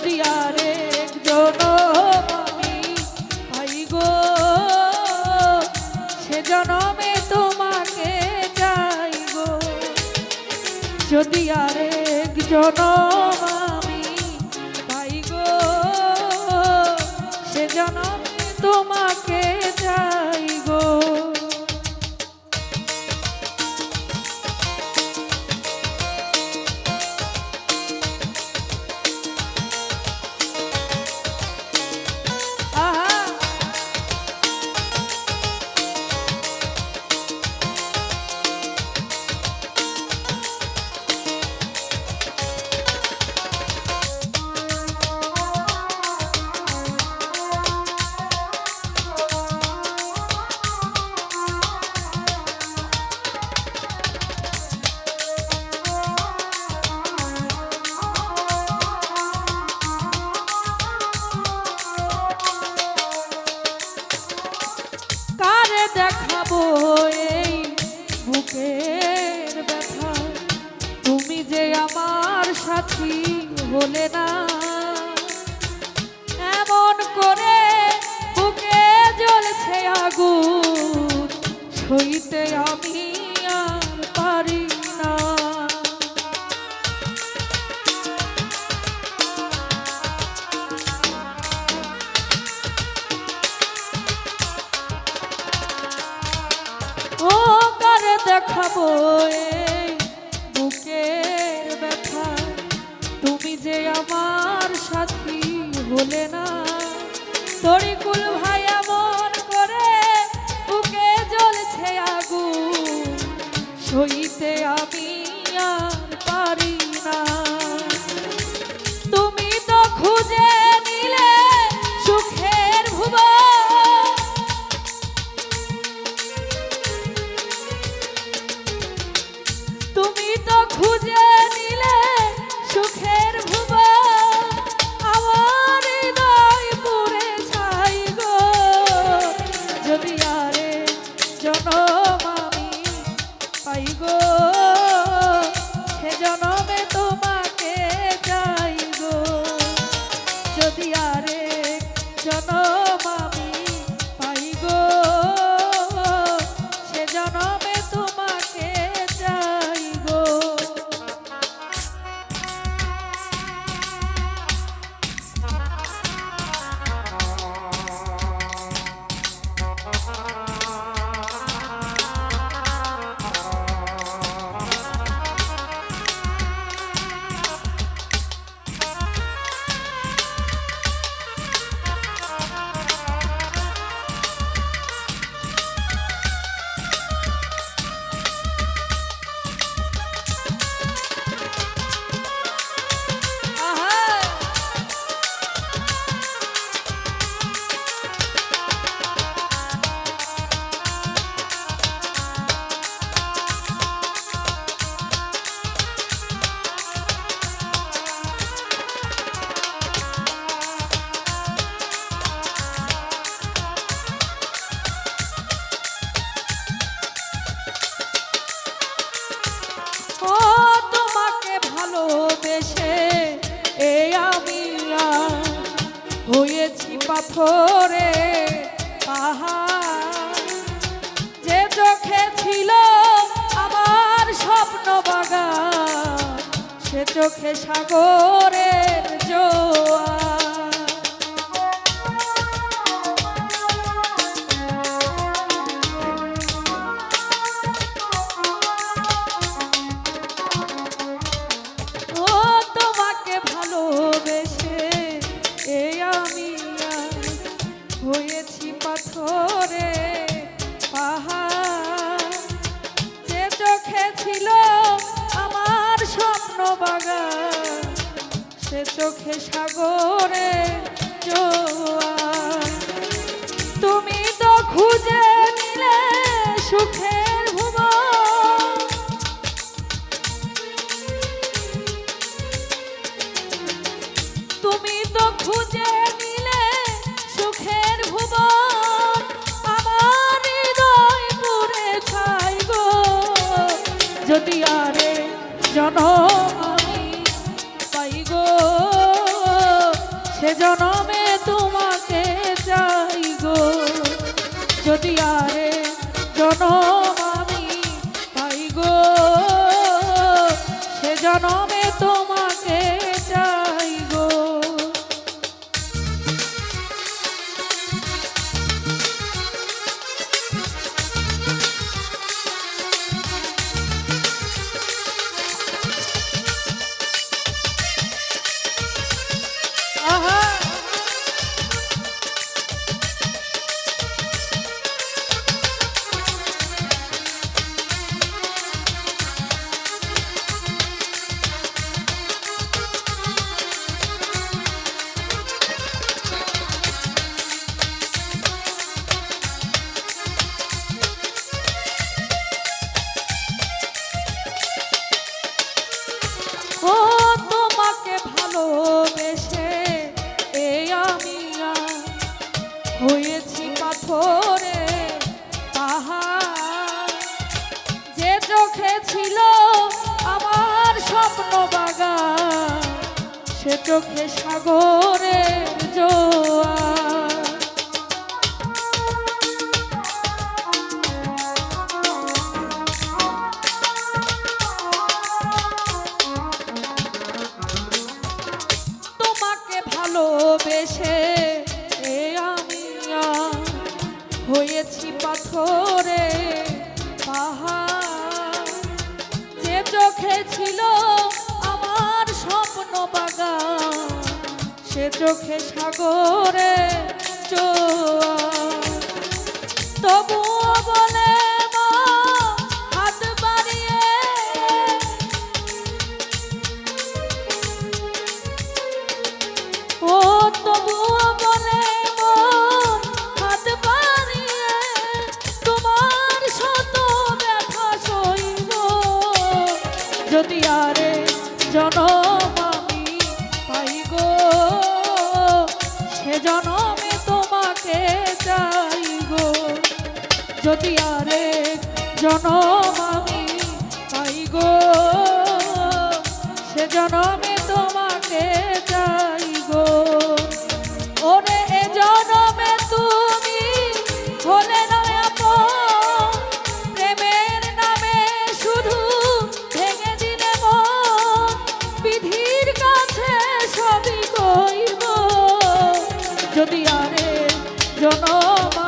যদি আরেক জনম আমি পাই গো, সে জনমে তোমাকে চাইব যদি আরেক জনম আমি পাই গো, সে তোমাকে হলে না। এমন করে বুকে জ্বলছে আগুন সইতে আমি আর পারি না। ও কারে দেখাবো এই যে আমার সাথী হলে না। তরিকুল ভাই এমন করে বুকে জ্বলছে আগু সইতে আমি আর পারি না। জনমে হয়েছি পাহাড়। যে চোখে ছিল আমার স্বপ্ন বাগান সে চোখে সাগরের জোয়ার। সে চোখে সাগরে জোয়ার তুমি তো খুঁজে নিলে সুখের ভুবন। তুমি তো খুঁজে সুখের পাই গো। সে চোখে সাগরের সে চোখে সাগরে চোয়া। তবুও বলে যদি আরে জনম আমি পাই গো। সে জনমে তোমাকে চাই গো। ওরে, এ জনমে তুমি হলে আপন। প্রেমের নামে শুধু ভেঙে দিলে বিধির কাছে সবই কইব। যদি আরে জনম